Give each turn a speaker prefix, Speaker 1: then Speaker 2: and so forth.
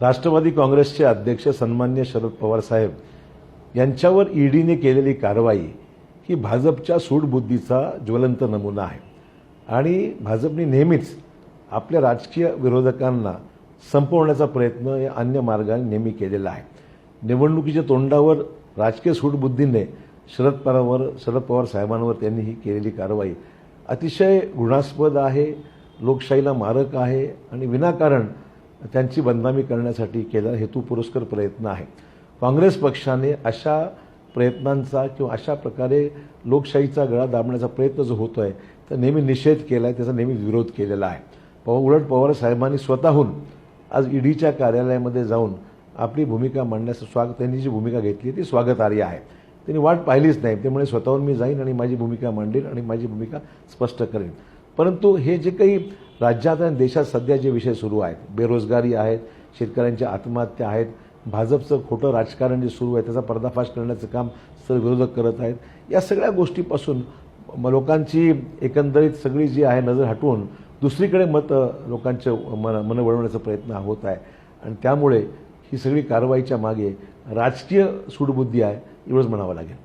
Speaker 1: राष्ट्रवादी काँग्रेसचे अध्यक्ष सन्मान्य शरद पवार साहेब यांच्यावर ईडीने केलेली कारवाई ही भाजपच्या सूडबुद्धीचा ज्वलंत नमुना आहे. आणि भाजपने नेहमीच आपल्या राजकीय विरोधकांना संपवण्याचा प्रयत्न या अन्य मार्गाने नेहमी केलेला आहे. निवडणुकीच्या तोंडावर राजकीय सूडबुद्धीने शरद पवार शरद पवार साहेबांवर त्यांनी ही केलेली कारवाई अतिशय घृणास्पद आहे लोकशाहीला मारक आहे आणि विनाकारण त्यांची बदनामी करण्यासाठी केलेला हेतुपुरस्कर प्रयत्न आहे. काँग्रेस पक्षाने अशा प्रयत्नांचा किंवा अशा प्रकारे लोकशाहीचा गळा दाबण्याचा प्रयत्न जो होतो आहे तर नेहमी निषेध केला आहे त्याचा नेहमी विरोध केलेला आहे. पव उलट पवार साहेबांनी स्वतःहून आज ईडीच्या कार्यालयामध्ये जाऊन आपली भूमिका मांडण्याचं स्वागत त्यांनी जी भूमिका घेतली ती स्वागतार्ह आहे. त्यांनी वाट पाहिलीच नाही. त्यामुळे स्वतःहून मी जाईन आणि माझी भूमिका मांडेन आणि माझी भूमिका स्पष्ट करेन. परंतु हे जे काही राज्यात आणि देशात सध्या जे विषय सुरू आहेत बेरोजगारी आहेत शेतकऱ्यांच्या आत्महत्या आहेत भाजपचं खोटं राजकारण जे सुरू आहे त्याचा पर्दाफाश करण्याचं काम सर्व विरोधक करत आहेत या सगळ्या गोष्टीपासून लोकांची एकंदरीत सगळी जी आहे नजर हटवून दुसरीकडे मत लोकांचे मन मन वळवण्याचा प्रयत्न होत आहे. आणि त्यामुळे ही सगळी कारवाईच्या मागे राजकीय सूडबुद्धी आहे एवढंच म्हणावं लागेल.